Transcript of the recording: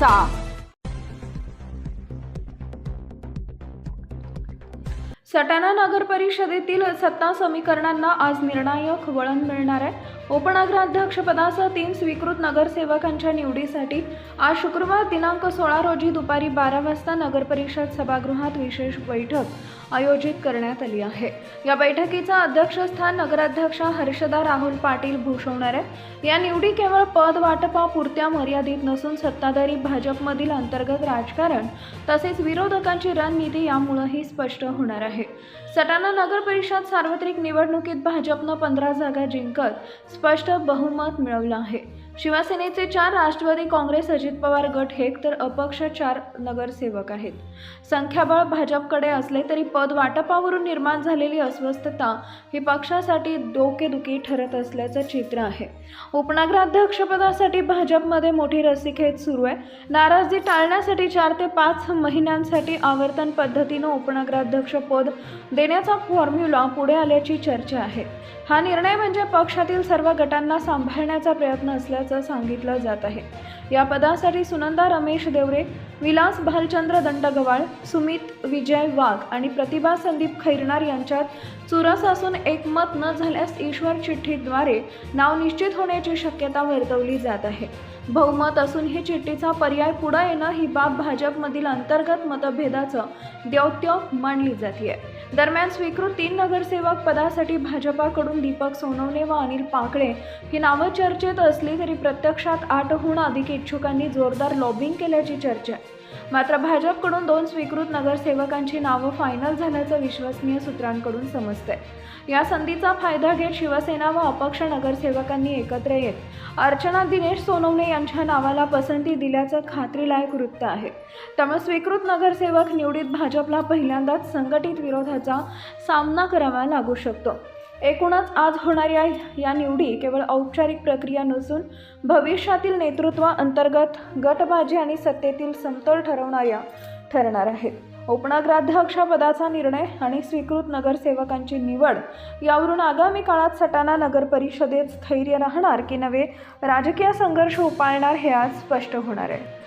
早 सटाणा नगर परिषदेतील सत्ता समीकरणांना आज निर्णायक वळण मिळणार आहे. उपनगराध्यक्षपदासह तीन स्वीकृत नगरसेवकांच्या निवडीसाठी आज शुक्रवार दिनांक सोळा रोजी दुपारी बारा वाजता नगरपरिषद सभागृहात विशेष बैठक आयोजित करण्यात आली आहे. या बैठकीचं अध्यक्षस्थान नगराध्यक्ष हर्षदा राहुल पाटील भूषवणार आहे या निवडी केवळ पद वाटपापुरत्या मर्यादित नसून सत्ताधारी भाजपमधील अंतर्गत राजकारण तसेच विरोधकांची रणनीती यामुळेही स्पष्ट होणार आहे. सटाणा नगर परिषद सार्वत्रिक निवडणुकीत भाजपनं पंधरा जागा जिंकत स्पष्ट बहुमत मिळवलं आहे. शिवसेनेचे चार राष्ट्रवादी काँग्रेस अजित पवार गट हे तर अपक्ष चार नगरसेवक आहेत. संख्याबळ भाजपकडे असले तरी पद वाटपावरून निर्माण झालेली अस्वस्थता ही पक्षासाठी डोकेदुखी ठरत असल्याचं चित्र आहे. उपनगराध्यक्षपदासाठी भाजपमध्ये मोठी रस्सीखेच सुरू आहे. नाराजी टाळण्यासाठी चार ते पाच महिन्यांसाठी आवर्तन पद्धतीनं उपनगराध्यक्ष पद देण्याचा फॉर्म्युला पुढे आल्याची चर्चा आहे. हा निर्णय म्हणजे पक्षातील सर्व गटांना सांभाळण्याचा प्रयत्न असल्याचं सांगितलं जात आहे. या पदासाठी सुनंदा रमेश देवरे विलास भालचंद्र दंडगवाळ सुमित विजय वाघ आणि प्रतिभा संदीप खैरनार यांच्यात चुरस असून एकमत न झाल्यास ईश्वर चिठ्ठीद्वारे नाव निश्चित होण्याची शक्यता वर्तवली जात आहे. बहुमत असून ही चिठ्ठीचा पर्याय पुढे येणं ही बाब भाजपमधील अंतर्गत मतभेदाचं द्योत्य मानली जाते दरम्यान स्वीकृत तीन नगरसेवक पदासाठी भाजपाकडून दीपक सोनवणे व अनिल पाकळे ही नावं चर्चेत असली तरी प्रत्यक्षात आठहून अधिक इच्छुकांनी जोरदार लॉबिंग केल्याची चर्चा आहे. मात्र भाजपकडून दोन स्वीकृत नगरसेवकांची नावं फायनल झाल्याचं विश्वसनीय सूत्रांकडून समजतंय. या संधीचा फायदा घेत शिवसेना व अपक्ष नगरसेवकांनी एकत्र येत अर्चना दिनेश सोनवणे यांच्या नावाला पसंती दिल्याचं खात्रीलायक वृत्त आहे. त्यामुळे स्वीकृत नगरसेवक निवडीत भाजपला पहिल्यांदाच संघटित विरोधाचा सामना करावा लागू शकतो. एकूणच आज होणाऱ्या या निवडी केवळ औपचारिक प्रक्रिया नसून भविष्यातील नेतृत्व अंतर्गत गटबाजी आणि सत्तेतील समतोल ठरवणाऱ्या ठरणार आहेत. उपनगराध्यक्षपदाचा निर्णय आणि स्वीकृत नगरसेवकांची निवड यावरून आगामी काळात सटाणा नगर परिषदेत स्थैर्य राहणार की नवे राजकीय संघर्ष उपाळणार हे आज स्पष्ट होणार आहे.